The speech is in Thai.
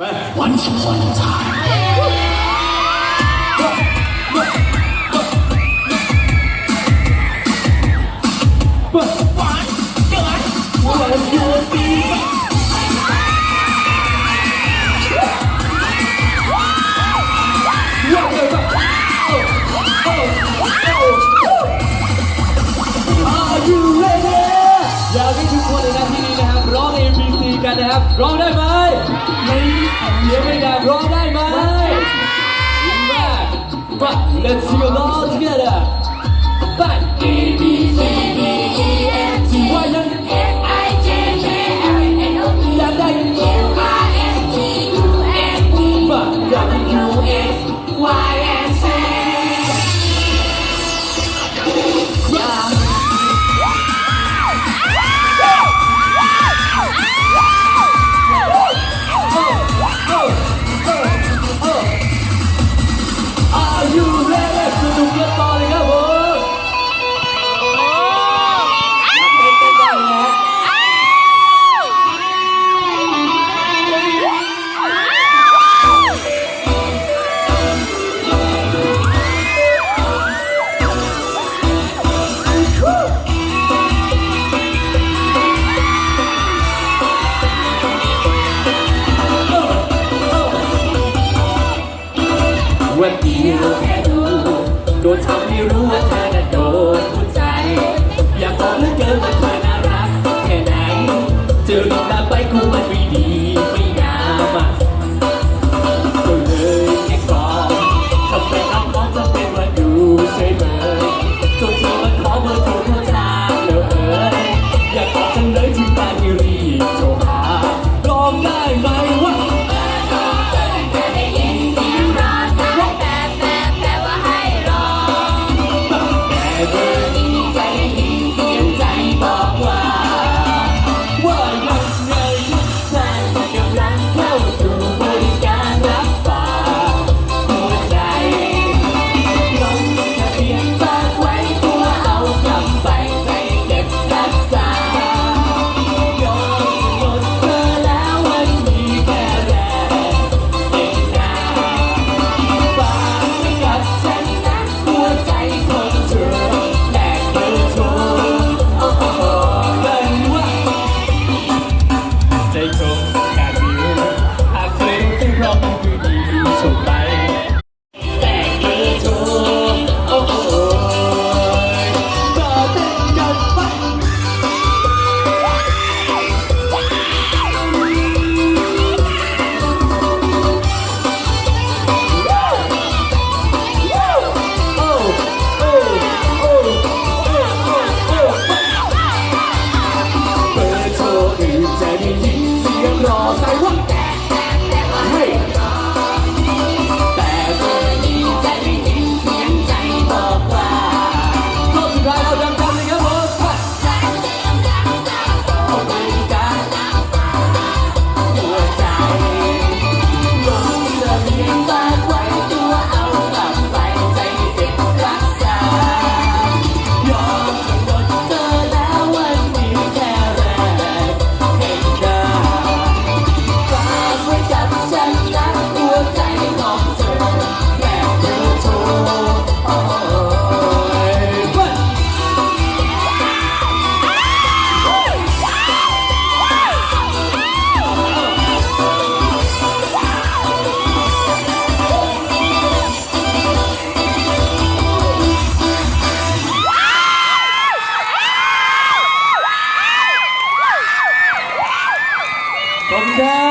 Once upon a time อยากให้ทุกคนในนาทีนี้นะครับร้องใน MPC กันนะครับร้องได้ไหม เสียงไม่ได้ร้องได้ไหมว่า let's โดนทำให้รู้ว่า I rock that. God.